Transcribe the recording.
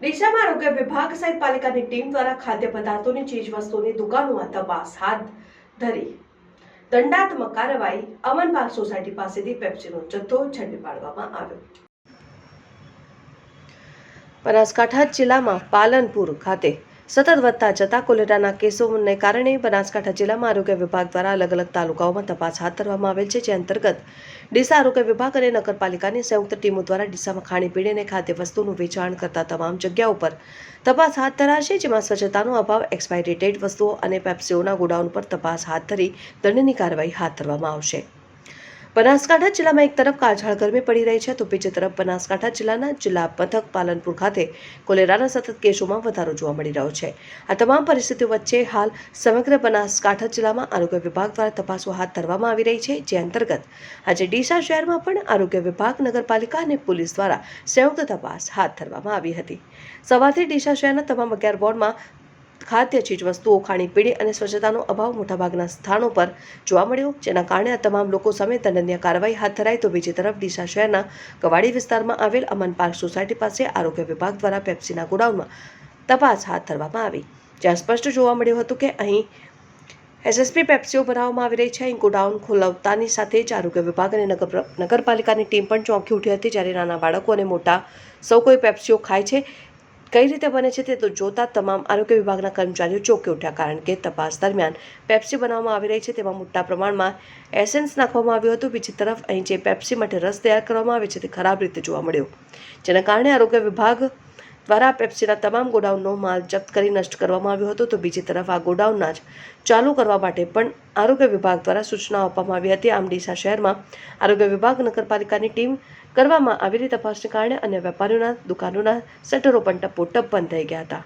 ડીસામાં આરોગ્ય વિભાગ સહિત પાલિકાની ટીમ દ્વારા ખાદ્ય પદાર્થોની ચીજ વસ્તુની દુકાનોમાં તપાસ હાથ ધરી. દંડાત્મક કાર્યવાહી અમનબાગ સોસાયટી પાસેથી પેપ્સીનો જથ્થો ઝડપી પાડવામાં આવ્યો. બનાસકાંઠા જિલ્લામાં પાલનપુર ખાતે સતત વધતા જતા કોલેરાના કેસોને કારણે બનાસકાંઠા જિલ્લામાં આરોગ્ય વિભાગ દ્વારા અલગ અલગ તાલુકાઓમાં તપાસ હાથ ધરવામાં આવેલ છે, જે અંતર્ગત ડીસા આરોગ્ય વિભાગ અને નગરપાલિકાની સંયુક્ત ટીમો દ્વારા ડીસામાં ખાણીપીણી અને ખાદ્ય વસ્તુનું વેચાણ કરતા તમામ જગ્યાઓ પર તપાસ હાથ ધરાશે, જેમાં સ્વચ્છતાનો અભાવ એક્સપાયરી ડેટ વસ્તુઓ અને પેપ્સીઓના ગોડાઉન પર તપાસ હાથ ધરી દંડની કાર્યવાહી હાથ ધરવામાં આવશે. બનાસકાંઠા જિલ્લામાં એક તરફ કાળઝાળ ગરમી પડી રહી છે તો બીજી તરફ બનાસકાંઠા જિલ્લાના જિલ્લા મથક પાલનપુર ખાતે કોલેરાના સતત કેસોમાં વધારો જોવા મળી રહ્યો છે. આ તમામ પરિસ્થિતિઓ વચ્ચે હાલ સમગ્ર બનાસકાંઠા જિલ્લામાં આરોગ્ય વિભાગ દ્વારા તપાસો હાથ ધરવામાં આવી રહી છે, જે અંતર્ગત આજે ડીસા શહેરમાં પણ આરોગ્ય વિભાગ, નગરપાલિકા અને પોલીસ દ્વારા સંયુક્ત તપાસ હાથ ધરવામાં આવી હતી. સવારથી ડીસા શહેરના તમામ અગિયાર વોર્ડમાં ખાદ્ય ચીજવસ્તુઓ ખાણીપીણી અને સ્વચ્છતાનો અભાવ મોટાભાગના સ્થાનો પર જોવા મળ્યો, જેના કારણે આ તમામ લોકો સામે દંડનીય કાર્યવાહી હાથ ધરાઈ તો બીજી તરફ ડીસા શહેરના કવાડી વિસ્તારમાં આવેલ અમન પાર્ક સોસાયટી પાસે આરોગ્ય વિભાગ દ્વારા પેપ્સીના ગોડાઉનમાં તપાસ હાથ ધરવામાં આવી. જ્યાં સ્પષ્ટ જોવા મળ્યું હતું કે અહીં એસએસપી પેપ્સીઓ બનાવવામાં આવી રહી છે. અહીં ગોડાઉન ખોલાવતાની સાથે જ આરોગ્ય વિભાગ અને નગર નગરપાલિકાની ટીમ પણ ચોંકી ઉઠી હતી, જ્યારે નાના બાળકો અને મોટા સૌ કોઈ પેપ્સીઓ ખાય છે. કઈ રીતે બને છે તે તો જોતા તમામ આરોગ્ય વિભાગના કર્મચારીઓ ચોંકી ઉઠ્યા કારણ કે તપાસ દરમિયાન પેપ્સી બનાવવામાં આવી રહી છે તેમાં મોટા પ્રમાણમાં એસેન્સ નાખવામાં આવ્યું હતું. બીજી તરફ અહીં જે પેપ્સી માટે રસ તૈયાર કરવામાં આવે છે તે ખરાબ રીતે જોવા મળ્યો. જેના કારણે આરોગ્ય વિભાગ દ્વારા પેપ્સીના તમામ ગોડાઉનનો માલ જપ્ત કરી નષ્ટ કરવામાં આવ્યો હતો. તો બીજી તરફ આ ગોડાઉનના જ ચાલુ કરવા માટે પણ આરોગ્ય વિભાગ દ્વારા સૂચના આપવામાં આવી હતી. આમ શહેરમાં આરોગ્ય વિભાગ, નગરપાલિકાની ટીમ કરવામાં આવેલી તપાસને કારણે અન્ય વેપારીઓના દુકાનોના શટરો પણ ટપોટપ બંધ થઈ ગયા હતા.